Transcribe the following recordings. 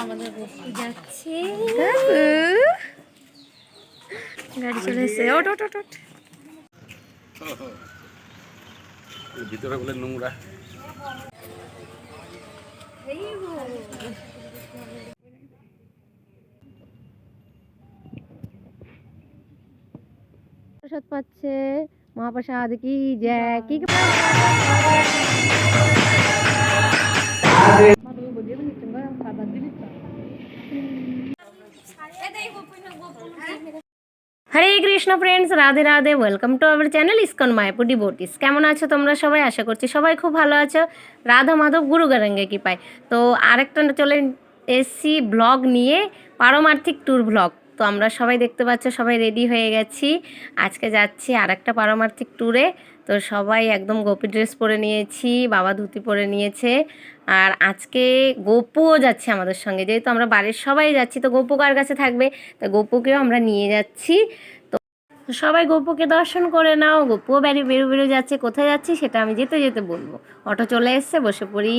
আমাদের যাচ্ছে গাড়ি চলে ওট ওট ওট ওট ভিতরে বলে নোংরা। প্রসাদ পাচ্ছে। মহাপ্রসাদ কি জয় কি কি Hare Krishna friends Radhe Radhe welcome to our channel ISKCON Mayapur devotees কেমন আছো তোমরা সবাই? আশা করছি সবাই খুব ভালো আছো। রাধা মাধব গুরু গারাঙ্গে কি পায় তো আরেকটা চলে এসছি ব্লগ নিয়ে পারমার্থিক ট্যুর ব্লগ তো আমরা সবাই দেখতে পাচ্ছ, সবাই রেডি হয়ে গেছি। আজকে যাচ্ছি আর একটা পারমার্থিক ট্যুরে তো সবাই একদম গোপী ড্রেস পরে নিয়েছি, বাবা ধুতি পরে নিয়েছে। আর আজকে গোপুও যাচ্ছে আমাদের সঙ্গে। যেহেতু আমরা বাড়ির সবাই যাচ্ছি, তো গোপু কার কাছে থাকবে? তো গোপুকেও আমরা নিয়ে যাচ্ছি। তো সবাই গোপুকে দর্শন করে নাও। গোপুও বেরিয়ে বেরো বেরো যাচ্ছে। কোথায় যাচ্ছি সেটা আমি যেতে যেতে বলব। অটো চলে এসছে, বসে পড়ি।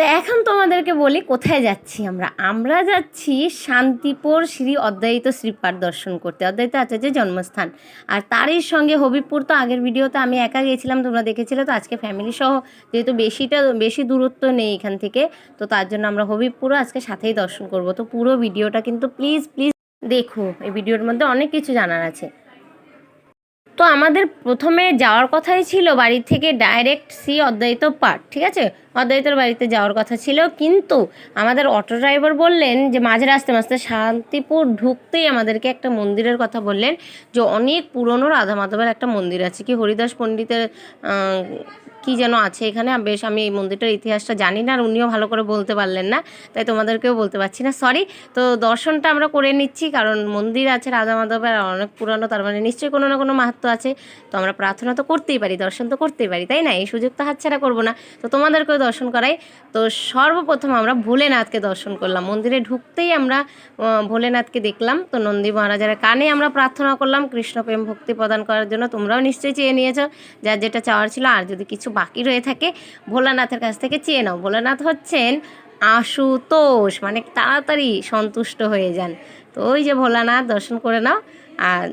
তো এখন তোমাদেরকে বলি কোথায় যাচ্ছি আমরা। আমরা যাচ্ছি শান্তিপুর শ্রী অদ্বৈত শ্রীপাঠ দর্শন করতে। অদ্বৈত আচার্যের জন্মস্থান। আর তারই সঙ্গে হবিবপুর তো আগের ভিডিওতে আমি একা গিয়েছিলাম, তোমরা দেখেছিলে তো, আজকে ফ্যামিলি সহ যেহেতু বেশিটা, বেশি দূরত্ব নেই এখান থেকে, তো তার জন্য আমরা হবিবপুরও আজকে সাথেই দর্শন করব। তো পুরো ভিডিওটা কিন্তু প্লিজ প্লিজ দেখো। এই ভিডিওর মধ্যে অনেক কিছু জানার আছে। তো আমাদের প্রথমে যাওয়ার কথাই ছিল বাড়ি থেকে ডাইরেক্ট সি অদ্বৈত পাঠ, ঠিক আছে? অদ্বৈতর বাড়িতে যাওয়ার কথা ছিল, কিন্তু আমাদের অটো ড্রাইভার বললেন যে মাঝে রাস্তায়, মাঝে শান্তিপুর ঢুকতেই আমাদেরকে একটা মন্দিরের কথা বললেন যে অনেক পুরনো রাধা মাধবের একটা মন্দির আছে। কি হরিদাস পণ্ডিতের কি যেন আছে এখানে? বেশ, আমি এই মন্দিরটার ইতিহাসটা জানি না আর উনিও ভালো করে বলতে পারলেন না, তাই তোমাদেরকেও বলতে পারছি না সরি তো দর্শনটা আমরা করে নিচ্ছি, কারণ মন্দির আছে রাধা মাধবের অনেক পুরানো, তার মানে নিশ্চয়ই কোনো না কোনো মাহাত্ম আছে, তো আমরা প্রার্থনা তো করতেই পারি, দর্শন তো করতেই পারি, তাই না? এই সুযোগ তো হাতছাড়া করব না। তো তোমাদেরকেও দর্শন করাই। তো সর্বপ্রথম আমরা ভোলেনাথকে দর্শন করলাম। মন্দিরে ঢুকতেই আমরা ভোলেনাথকে দেখলাম। তো নন্দী মহারাজার কানে আমরা প্রার্থনা করলাম, কৃষ্ণ প্রেম ভক্তি প্রদান করার জন্য। তোমরাও নিশ্চয়ই চেয়ে নিয়েছো, যার যেটা চাওয়ার ছিল, আর যদি কিছু বাকি রয়ে থাকে, ভোলানাথের কাছ থেকে চেয়ে নাও। ভোলানাথ হচ্ছেন আশুতোষ মানে তাড়াতাড়ি সন্তুষ্ট হয়ে যান। তো ওই যে ভোলানাথ, দর্শন করে নাও। আর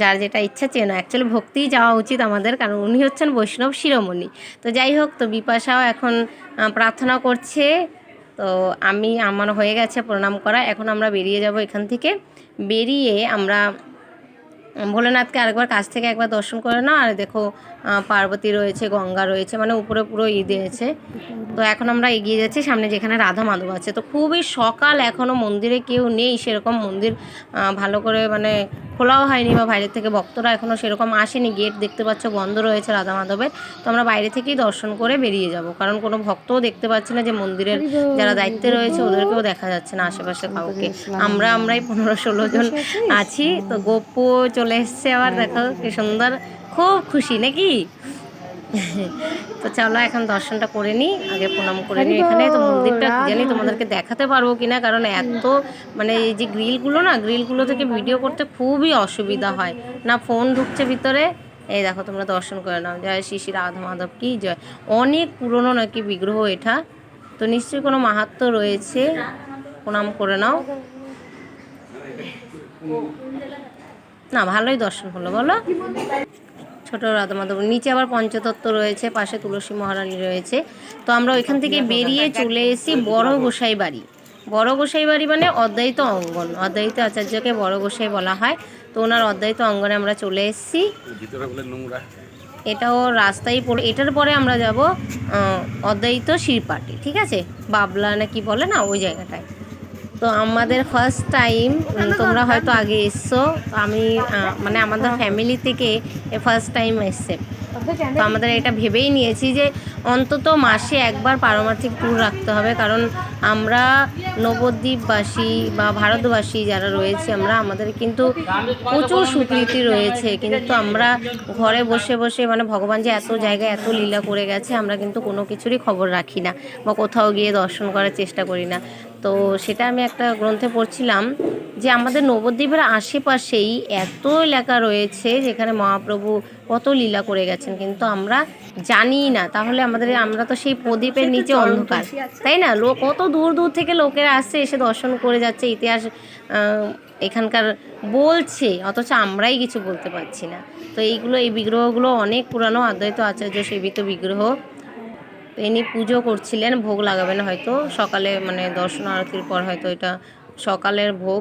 যার যেটা ইচ্ছা চেয়ে নাও অ্যাকচুয়ালি ভক্তিই যাওয়া উচিত আমাদের, কারণ উনি হচ্ছেন বৈষ্ণব শিরোমণি। তো যাই হোক, তো বিপাশাও এখন প্রার্থনা করছে। তো আমি, আমার হয়ে গেছে প্রণাম করা। এখন আমরা বেরিয়ে যাব এখান থেকে। বেরিয়ে আমরা ভোলেনাথকে আরেকবার কাছ থেকে একবার দর্শন করে নাও। আর দেখো পার্বতী রয়েছে, গঙ্গা রয়েছে মানে উপরে পুরো ই দিয়েছে। তো এখন আমরা এগিয়ে যাচ্ছি সামনে যেখানে রাধা মাধব আছে। তো খুবই সকাল এখনও মন্দিরে কেউ নেই সেরকম মন্দির ভালো করে মানে খোলাও হয়নি বা বাইরের থেকে ভক্তরা এখনও সেরকম আসেনি। গেট দেখতে পাচ্ছ, বন্ধ রয়েছে রাধা মাধবের। তো আমরা বাইরে থেকেই দর্শন করে বেরিয়ে যাব। কারণ কোনো ভক্তও দেখতে পাচ্ছি না যে মন্দিরের যারা দায়িত্বে রয়েছে, ওদেরকেও দেখা যাচ্ছে না আশেপাশে কাউকে। আমরা, আমরাই পনেরো ষোলো জন আছি। তো গোপু চলে এসছে আবার, দেখো কি সুন্দর খুব খুশি নাকি? তো চলো এখন দর্শনটা করে নিই আগে প্রণাম করে নিই এখানে। তো মন্দিরটা জানি তোমাদেরকে দেখাতে পারব কিনা কারণ এত মানে এই যে গ্রিলগুলো না গ্রিলগুলো থেকে ভিডিও করতে খুবই অসুবিধা হয়। না ফোন ঢুকছে ভিতরে। এই দেখো তোমরা দর্শন করে নাও। জয় শ্রী শ্রী রাধা মাধব কি জয়। অনেক পুরনো নাকি বিগ্রহ এটা। তো নিশ্চয়ই কোনো মাহাত্ম রয়েছে। প্রণাম করে নাও। না ভালোই দর্শন হলো বলো। ছোট রাধা মাধব নিচে আবার পঞ্চতত্ত্ব রয়েছে পাশে তুলসী মহারানী রয়েছে। তো আমরা ওইখান থেকে বেরিয়ে চলে এসেছি বড় গোসাই বাড়ি। বড় গোসাই বাড়ি মানে অদ্বৈত অঙ্গন। অদ্বৈত আচার্যকে বড় গোসাই বলা হয়। তো ওনার অদ্বৈত অঙ্গনে আমরা চলে এসেছি। ভিতরে বলে নোংরা। এটাও রাস্তায় পড়ে এটার পরে আমরা যাব অদ্বৈত শিরপাটি ঠিক আছে? বাবলা না কি বলে না ওই জায়গাটায়। তো আমাদের ফার্স্ট টাইম তোমরা হয়তো আগে এসছো তো আমি মানে আমাদের ফ্যামিলি থেকে ফার্স্ট টাইম এসছে। তো আমাদের এটা ভেবেই নিয়েছি যে অন্তত মাসে একবার পারমার্থিক ট্যুর রাখতে হবে কারণ আমরা নবদ্বীপবাসী বা ভারতবাসী যারা রয়েছে আমরা আমাদের কিন্তু প্রচুর স্বীকৃতি রয়েছে। কিন্তু আমরা ঘরে বসে বসে মানে ভগবান যে এত জায়গায় এত লীলা করে গেছে আমরা কিন্তু কোনো কিছুরই খবর রাখি না বা কোথাও গিয়ে দর্শন করার চেষ্টা করি না। তো সেটা আমি একটা গ্রন্থে পড়ছিলাম যে আমাদের নবদ্বীপের আশেপাশেই এত এলাকা রয়েছে যেখানে মহাপ্রভু কত লীলা করে গেছেন কিন্তু আমরা জানি না। তাহলে আমাদের আমরা তো সেই প্রদীপের নিচে অন্ধকার তাই না? লোক কত দূর দূর থেকে লোকেরা আসছে এসে দর্শন করে যাচ্ছে ইতিহাস এখানকার বলছে অথচ আমরাই কিছু বলতে পারছি না। তো এইগুলো এই বিগ্রহগুলো অনেক পুরানো অদ্বৈত আচার্য সেবিত বিগ্রহ তো ইনি পুজো করছিলেন, ভোগ লাগাবেন হয়তো। সকালে মানে দর্শন আরতির পর হয়তো এটা সকালের ভোগ।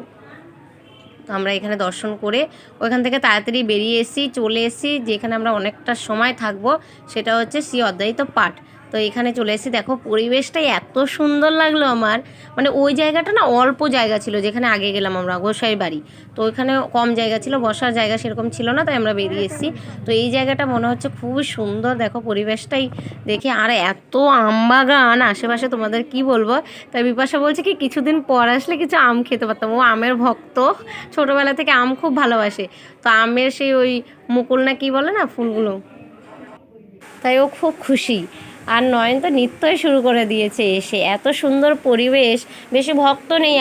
আমরা এখানে দর্শন করে ওইখান থেকে তাড়াতাড়ি বেরিয়ে এসি চলে এসেছি। যেখানে আমরা অনেকটা সময় থাকব, সেটা হচ্ছে শ্রী অদ্বৈত পাঠ। তো এখানে চলে এসেছি। দেখো, পরিবেশটাই এত সুন্দর লাগল আমার। মানে ওই জায়গাটা না অল্প জায়গা ছিল, যেখানে আগে গেলাম আমরা গোসাই বাড়ি। তো ওইখানে কম জায়গা ছিল, বসার জায়গা সেরকম ছিল না, তাই আমরা বেরিয়ে এসেছি। তো এই জায়গাটা মনে হচ্ছে খুবই সুন্দর। দেখো, পরিবেশটাই দেখে, আর এত আম বাগান, আশেপাশে তোমাদের কি বলব? তাই বিপাশা বলছে কি, কিছুদিন পর আসলে কিছু আম খেতে পারতাম। ও আমের ভক্ত, ছোটোবেলা থেকে আম খুব ভালোবাসে। তো আমের সেই ওই মুকুল না কি বলে না, ফুলগুলো? তাই ও খুব খুশি। আর নয়ন তো নৃত্যই শুরু করে দিয়েছে এসে। এত সুন্দর পরিবেশ। বেশি ভক্ত নেই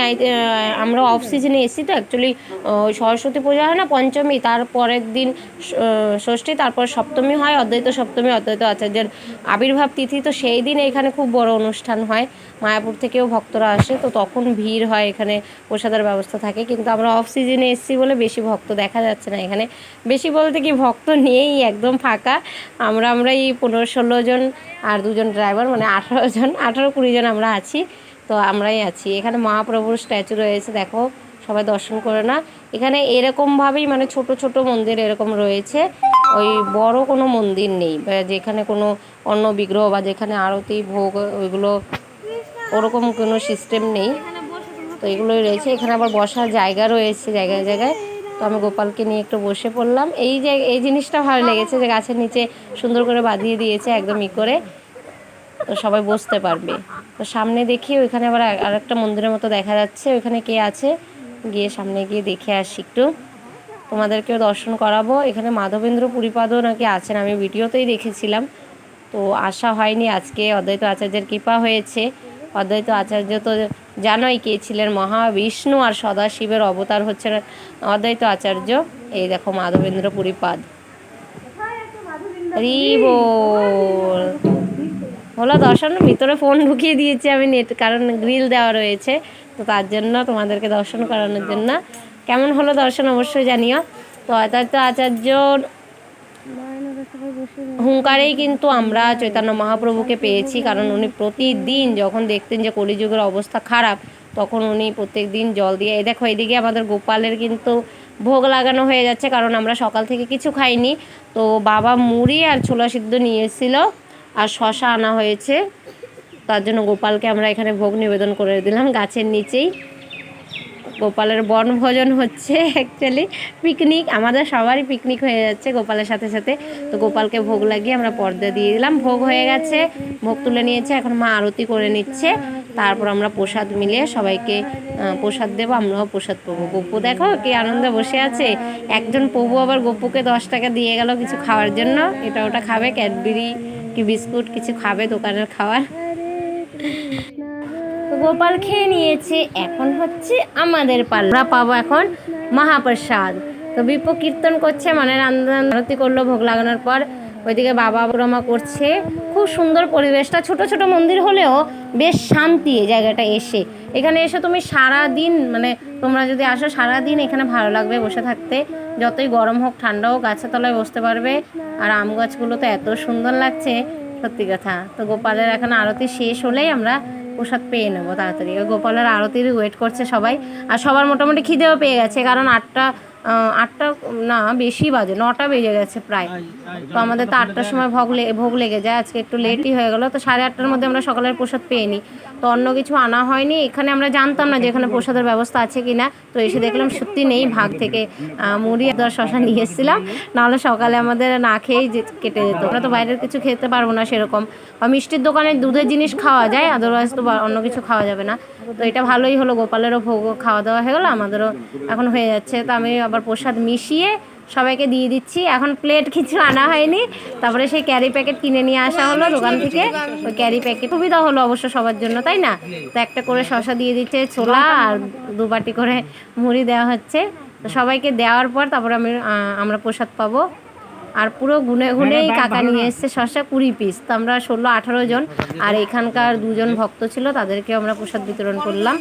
আমরা অফ সিজনে এসেছি তো অ্যাকচুয়ালি সরস্বতী পূজা হয় না, পঞ্চমী, তার পরের দিন ষষ্ঠী, তারপর সপ্তমী হয়, অদ্বৈত সপ্তমী, অদ্বৈত আচার্যের আবির্ভাব তিথি। তো সেই দিন এখানে খুব বড় অনুষ্ঠান হয়। মায়াপুর থেকেও ভক্তরা আসে, তো তখন ভিড় হয় এখানে প্রসাদের ব্যবস্থা থাকে। কিন্তু আমরা অফ সিজনে এসেছি বলে বেশি ভক্ত দেখা যাচ্ছে না এখানে। বেশি বলতে কি ভক্ত নেই, একদম ফাঁকা। আমরা আমরা এই পনেরো ষোলো জন আর দুজন ড্রাইভার মানে আঠারো জন, আঠারো কুড়ি জন আমরা আছি, তো আমরাই আছি। এখানে মহাপ্রভুর স্ট্যাচু রয়েছে, দেখো, সবাই দর্শন করে না। এখানে এরকমভাবেই মানে ছোট ছোট মন্দির এরকম রয়েছে। ওই বড় কোনো মন্দির নেই যেখানে কোনো অন্য বিগ্রহ বা যেখানে আরতি, ভোগ, ওইগুলো ওরকম কোনো সিস্টেম নেই। তো এগুলোই রয়েছে। এখানে আবার বসার জায়গা রয়েছে জায়গায় জায়গায়। তো আমি গোপালকে নিয়ে একটু বসে পড়লাম। এই যে, এই জিনিসটা ভালো লেগেছে যে গাছের নিচে সুন্দর করে বাঁধিয়ে দিয়েছে একদম ই করে। তো সবাই বসতে পারবে। তো সামনে দেখি ওইখানে আবার আর একটা মন্দিরের মতো দেখা যাচ্ছে। ওইখানে কে আছে? গিয়ে সামনে গিয়ে দেখে আসি একটু। তোমাদেরকেও দর্শন করাবো। এখানে মাধবেন্দ্র পুরীপাদও নাকি আছেন। আমি ভিডিওতেই দেখেছিলাম। তো আসা হয়নি আজকে। অদ্বৈত আচার্যের কৃপা হয়েছে। অদ্বৈত আচার্য তো জানোই কে ছিলেন মহাবিষ্ণু আর সদাশিবের অবতার হচ্ছেন অদ্বৈত আচার্য। এই দেখো মাধবেন্দ্র পুরীপাদ। হলো দর্শন, ভিতরে ফোন ঢুকিয়ে দিয়েছি আমি নেট কারণ গ্রিল দেওয়া রয়েছে। তো তার জন্য তোমাদেরকে দর্শন করানোর জন্য। কেমন হলো দর্শন অবশ্যই জানিও। তো অদ্বৈত আচার্য হুঙ্কারেই কিন্তু আমরা চৈতন্য মহাপ্রভুকে পেয়েছি, কারণ উনি প্রতিদিন যখন দেখতেন যে কলিযুগের অবস্থা খারাপ, তখন উনি প্রত্যেক দিন জল দিয়ে, এই দেখো এদিকে আমাদের গোপালের কিন্তু ভোগ লাগানো হয়ে যাচ্ছে, কারণ আমরা সকাল থেকে কিছু খাইনি। তো বাবা মুড়ি আর ছোলা সিদ্ধ নিয়ে এসেছিল আর শশা আনা হয়েছে। তার জন্য গোপালকে আমরা এখানে ভোগ নিবেদন করে দিলাম গাছের নিচেই। গোপালের বনভোজন হচ্ছে অ্যাকচুয়ালি পিকনিক আমাদের সবারই পিকনিক হয়ে যাচ্ছে গোপালের সাথে সাথে। তো গোপালকে ভোগ লাগিয়ে আমরা পর্দা দিয়ে দিলাম। ভোগ হয়ে গেছে, ভোগ তুলে নিয়েছে। এখন মা আরতি করে নিচ্ছে। তারপর আমরা প্রসাদ মিলিয়ে সবাইকে প্রসাদ দেবো। আমরাও প্রসাদ পাবো। গপ্পু দেখো কি আনন্দে বসে আছে। একজন প্রভু আবার গপ্পুকে দশ টাকা দিয়ে গেল কিছু খাওয়ার জন্য। এটা ওটা খাবে, ক্যাডবেরি কি বিস্কুট কিছু খাবে দোকানের তো গোপাল খেয়ে নিয়েছে, এখন হচ্ছে আমাদের পাল্লা। পাবো এখন মহাপ্রসাদ। তো বিপ কীর্তন করছে মনের আনন্দ আরতি করল, ভোগ লাগানোর পর ওইদিকে বাবা ব্রহ্মা করছে। খুব সুন্দর পরিবেশটা। ছোট ছোট মন্দির হলেও বেশ শান্তি এই জায়গাটা এসে। এখানে এসে তুমি সারা দিন মানে তোমরা যদি আসো সারা দিন এখানে ভালো লাগবে বসে থাকতে। যতই গরম হোক, ঠান্ডা হোক, গাছের তলায় বসতে পারবে। আর আম গাছগুলো তো এত সুন্দর লাগছে, সত্যি কথা। তো গোপালের এখন আরতি শেষ হলেই আমরা প্রসাদ পেয়ে নেব তাড়াতাড়ি। গোপালের আরতির ওয়েট করছে সবাই। আর সবার মোটামুটি খিদেও পেয়ে গেছে, কারণ আটটা আটটা না বেশি বাজে নটা বেজে গেছে প্রায়। তো আমাদের তো আটটার সময় ভোগ লে- ভোগ লেগে যায় আজকে একটু লেটই হয়ে গেলো তো সাড়ে আটটার মধ্যে আমরা সকালের প্রসাদ পেয়ে নিই তো অন্য কিছু আনা হয়নি এখানে আমরা জানতাম না যে এখানে প্রসাদের ব্যবস্থা আছে কি না তো এসে দেখলাম সত্যি নেই ভাগ থেকে মুড়ি আর শশা নিয়ে এসেছিলাম নাহলে সকালে আমাদের না খেয়েই যে- কেটে যেত। আমরা তো বাইরের কিছু খেতে পারব না সেরকম। বা মিষ্টির দোকানে দুধের জিনিস খাওয়া যায় আদারওয়াইজ তো অন্য কিছু খাওয়া যাবে না। তো এটা ভালোই হলো, গোপালেরও ভোগ খাওয়া দাওয়া হয়ে গেলো, আমাদেরও এখন হয়ে যাচ্ছে। তো আমি আবার প্রসাদ মিশিয়ে সবাইকে দিয়ে দিচ্ছি। এখন প্লেট কিছু আনা হয়নি। তারপরে সেই ক্যারি প্যাকেট কিনে নিয়ে আসা হলো দোকান থেকে। ওই ক্যারি প্যাকেট সুবিধা হলো অবশ্য সবার জন্য, তাই না? তো একটা করে শশা দিয়ে দিচ্ছে ছোলা আর দু বাটি করে মুড়ি দেওয়া হচ্ছে। তো সবাইকে দেওয়ার পর তারপরে আমি আমরা প্রসাদ পাবো। আর পুরো গুনে গুনেই কাকা নিয়ে এসছে শশা কুড়ি পিস তো আমরা ষোলো আঠারো জন আর এখানকার দুজন ভক্ত ছিল তাদেরকে আমরা প্রসাদ বিতরণ করলাম।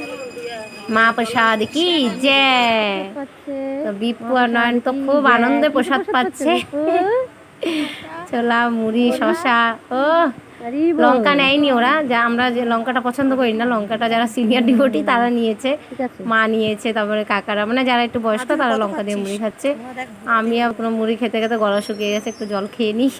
মা প্রসাদ কি যে! তো বিপু আর নয়ন তো খুব আনন্দে প্রসাদ পাচ্ছে। ছোলা মুড়ি শশা ও লঙ্কা নেয়নি ওরা যা আমরা যে লঙ্কাটা পছন্দ করি না লঙ্কাটা যারা সিনিয়র ডিভোটি তারা নিয়েছে মা নিয়েছে তারপরে কাকারা মানে যারা একটু বয়স্ক তারা লঙ্কা দিয়ে মুড়ি খাচ্ছে। আমি আর কোনো মুড়ি খেতে খেতে গলা শুকিয়ে গেছে একটু জল খেয়ে নিই।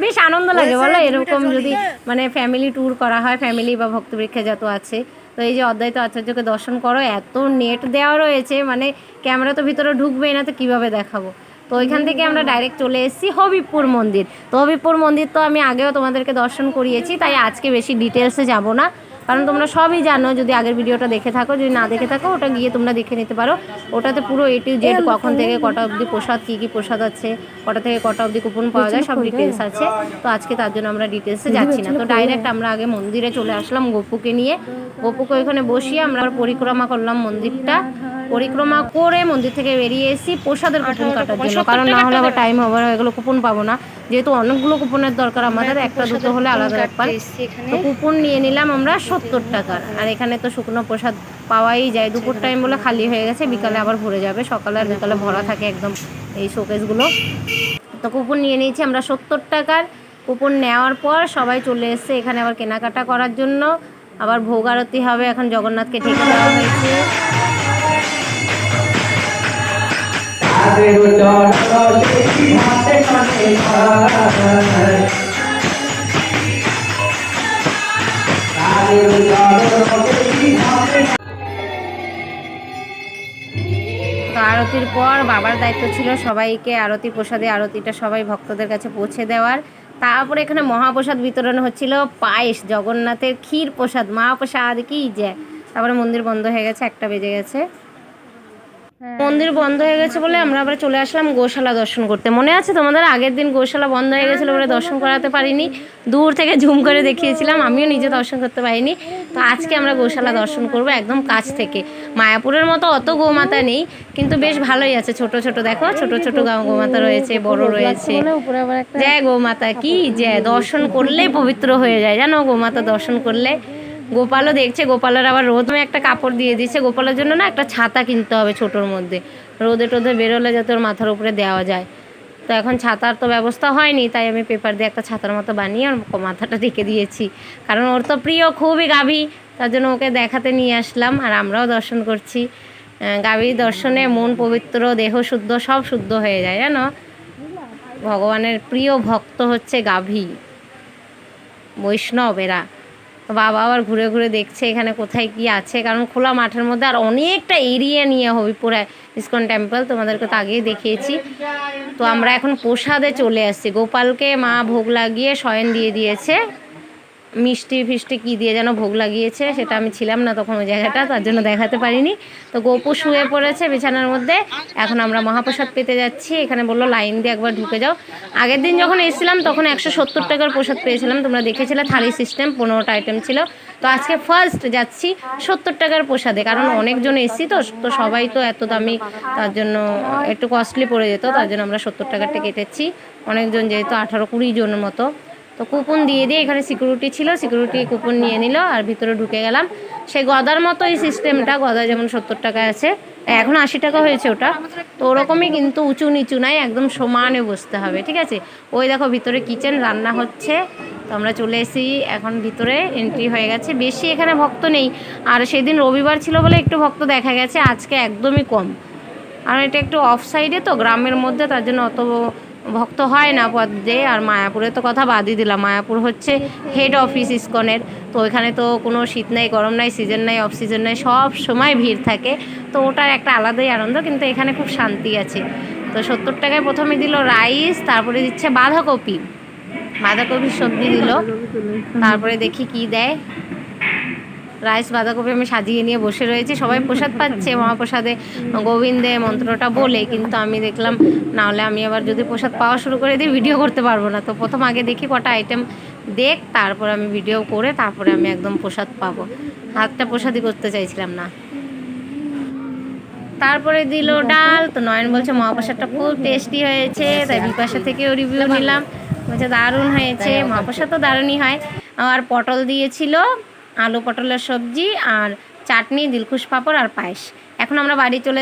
বেশ আনন্দ লাগে বলো এরকম যদি মানে ফ্যামিলি ট্যুর করা হয় ফ্যামিলি বা ভক্তবৃক্ষে যত আছে তো এই যে অদ্বৈত আচার্যকে দর্শন করো এত নেট দেওয়া রয়েছে মানে ক্যামেরা তো ভিতরে ঢুকবেই না তো কীভাবে দেখাবো? তো ওইখান থেকে আমরা ডাইরেক্ট চলে এসেছি হবিবপুর মন্দির। তো হবিবপুর মন্দির তো আমি আগেও তোমাদেরকে দর্শন করিয়েছি তাই আজকে বেশি ডিটেলসে যাব না। কারণ তোমরা সবই জানো যদি আগের ভিডিওটা দেখে থাকো যদি না দেখে থাকো ওটা গিয়ে তোমরা দেখে নিতে পারো। ওটাতে পুরো এ টু জেড কখন থেকে কটা অবধি প্রসাদ কী কী প্রসাদ আছে কটা থেকে কটা অবধি কুপন পাওয়া যায় সব ডিটেলস আছে। তো আজকে তার জন্য আমরা ডিটেলসে যাচ্ছি না। তো ডাইরেক্ট আমরা আগে মন্দিরে চলে আসলাম গোপুকে নিয়ে। গোপুকে ওইখানে বসিয়ে আমরা পরিক্রমা করলাম মন্দিরটা। পরিক্রমা করে মন্দির থেকে বেরিয়ে এসেছি প্রসাদের কুপন কাটার জন্য। কারণ না হলে আবার টাইম ওভার হয়ে গেলো কুপন পাবো না। যেহেতু অনেকগুলো কুপনের দরকার আমাদের একটা দুটো হলে আলাদা ব্যাপার। তো কুপন নিয়ে নিলাম আমরা সত্তর টাকার। আর এখানে তো শুকনো প্রসাদ পাওয়াই যায়। দুপুর টাইম বলে খালি হয়ে গেছে বিকালে আবার ভরে যাবে। সকালে আর বিকালে ভরা থাকে একদম এই শোকেসগুলো তো কুপন নিয়ে নিয়েছি আমরা সত্তর টাকার। কুপন নেওয়ার পর সবাই চলে এসছে এখানে আবার কেনাকাটা করার জন্য। আবার ভোগ আরতি হবে এখন জগন্নাথকে ঢেকে দেওয়া হয়েছে। তো আরতির পর বাবার দায়িত্ব ছিল সবাইকে আরতি প্রসাদে, আরতিটা সবাই ভক্তদের কাছে পৌঁছে দেওয়ার। তারপরে এখানে মহাপ্রসাদ বিতরণ হচ্ছিল, পায়েস, জগন্নাথের ক্ষীর প্রসাদ মহাপ্রসাদ কি যে। তারপরে মন্দির বন্ধ হয়ে গেছে, একটা বেজে গেছে। মন্দির বন্ধ হয়ে গেছে বলে আমরা আবার চলে আসলাম গোশালা দর্শন করতে। মনে আছে তোমাদের? আগের দিন গোশালা বন্ধ হয়ে গেছিল বলে দর্শন করাতে পারিনি। দূর থেকে ঝুম করে দেখিয়েছিলাম আমিও নিজে দর্শন করতে পারিনি। তো আজকে আমরা গোশালা দর্শন করব একদম কাছ থেকে। মায়াপুরের মতো অত গোমাতা নেই কিন্তু বেশ ভালোই আছে। ছোট ছোট দেখো ছোট ছোট গা- গোমাতা রয়েছে বড় রয়েছে। জয় গোমাতা কি? জয়। দর্শন করলেই পবিত্র হয়ে যায়। জানো গোমাতা দর্শন করলে গোপালও দেখছে, গোপালের আবার রোদ একটা কাপড় দিয়ে দিচ্ছে। গোপালের জন্য না একটা ছাতা কিনতে হবে ছোটোর মধ্যে। রোদে টোদে বেরোলে যাতে ওর মাথার উপরে দেওয়া যায়। তো এখন ছাতার তো ব্যবস্থা হয়নি, তাই আমি পেপার দিয়ে একটা ছাতার মতো বানিয়ে ওর মাথাটা ঢেকে দিয়েছি। কারণ ওর তো প্রিয় খুবই গাভী, তার জন্য ওকে দেখাতে নিয়ে আসলাম আর আমরাও দর্শন করছি। গাভীর দর্শনে মন পবিত্র, দেহ শুদ্ধ, সব শুদ্ধ হয়ে যায়, জানো? ভগবানের প্রিয় ভক্ত হচ্ছে গাভী। বৈষ্ণব এরা। বাবা আবার ঘুরে ঘুরে দেখছে এখানে কোথায় কি আছে, কারণ খোলা মাঠের মধ্যে আর অনেকটা এরিয়া নিয়ে হবিপুর ইস্কন টেম্পল তোমাদেরকে তো আগেই দেখিয়েছি। তো আমরা এখন প্রসাদে চলে আসছি। গোপালকে মা ভোগ লাগিয়ে শয়ন দিয়ে দিয়েছে। মিষ্টি ফিষ্টি কী দিয়ে যেন ভোগ লাগিয়েছে সেটা আমি ছিলাম না তখন ওই জায়গাটা, তার জন্য দেখাতে পারিনি। তো গোপু শুয়ে পড়েছে বিছানার মধ্যে। এখন আমরা মহাপ্রসাদ পেতে যাচ্ছি। এখানে বলল, লাইন দিয়ে একবার ঢুকে যাও। আগের দিন যখন এসেছিলাম, তখন একশো সত্তর টাকার প্রসাদ পেয়েছিলাম। তোমরা দেখেছিলে, থালি সিস্টেম পনেরোটা আইটেম ছিল। তো আজকে ফার্স্ট যাচ্ছি সত্তর টাকার প্রসাদে। কারণ অনেকজন এসছি তো তো সবাই তো এত দামি, তার জন্য একটু কস্টলি পড়ে যেত, তার জন্য আমরা সত্তর টাকারটা কেটেছি। অনেকজন যেহেতু আঠারো কুড়ি জনের মতো। তো কুপন দিয়ে দিয়ে এখানে সিকিউরিটি ছিল সিকিউরিটি কুপন নিয়ে নিল আর ভিতরে ঢুকে গেলাম। সেই গদার মতো এই সিস্টেমটা গদা যেমন সত্তর টাকা আছে, এখন আশি টাকা হয়েছে ওটা। তো ওরকমই কিন্তু উঁচু নিচু নাই, একদম সমানে বসতে হবে, ঠিক আছে? ওই দেখো ভিতরে কিচেন রান্না হচ্ছে। তো আমরা চলে এসেছি, এখন ভিতরে এন্ট্রি হয়ে গেছে। বেশি এখানে ভক্ত নেই। আর সেদিন রবিবার ছিল বলে একটু ভক্ত দেখা গেছে, আজকে একদমই কম। আর এটা একটু অফ সাইডে তো, গ্রামের মধ্যে তার জন্য অত ভক্ত হয় না পদ্মে আর মায়াপুরে তো কথা বাদই দিলাম। মায়াপুর হচ্ছে হেড অফিস ইস্কনের। তো ওইখানে তো কোনো শীত নাই, গরম নাই সিজন নাই অফ সিজন নাই, সব সময় ভিড় থাকে। তো ওটার একটা আলাদাই আনন্দ, কিন্তু এখানে খুব শান্তি আছে। তো সত্তর টাকায় প্রথমে দিল রাইস, তারপরে দিচ্ছে বাঁধাকপি। বাঁধাকপির সবজি দিল। তারপরে দেখি কি দেয়। রাইস বাঁধাকপি আমি সাজিয়ে নিয়ে বসে রয়েছি। সবাই প্রসাদ পাচ্ছে মহাপ্রসাদে গোবিন্দে মন্ত্রটা বলে কিন্তু আমি দেখলাম না হলে আমি আবার যদি প্রসাদ পাওয়া শুরু করে দিই ভিডিও করতে পারব না। তো প্রথম আগে দেখি কটা আইটেম দেখ তারপর আমি ভিডিও করে তারপরে আমি একদম প্রসাদ পাবো। হাতটা প্রসাদই করতে চাইছিলাম না। তারপরে দিল ডাল তো নয়ন বলছে মহাপ্রসাদটা খুব টেস্টি হয়েছে তাই বিপাশা থেকেও রিভিউ নিলাম। বলছে দারুণ হয়েছে মহাপ্রসাদ তো দারুণই হয়। আর পটল দিয়েছিল আলু পটলের সবজি আর চাটনি দিলখুশ পাঁপড় আর পায়েস। এখন আমরা বাড়ি চলে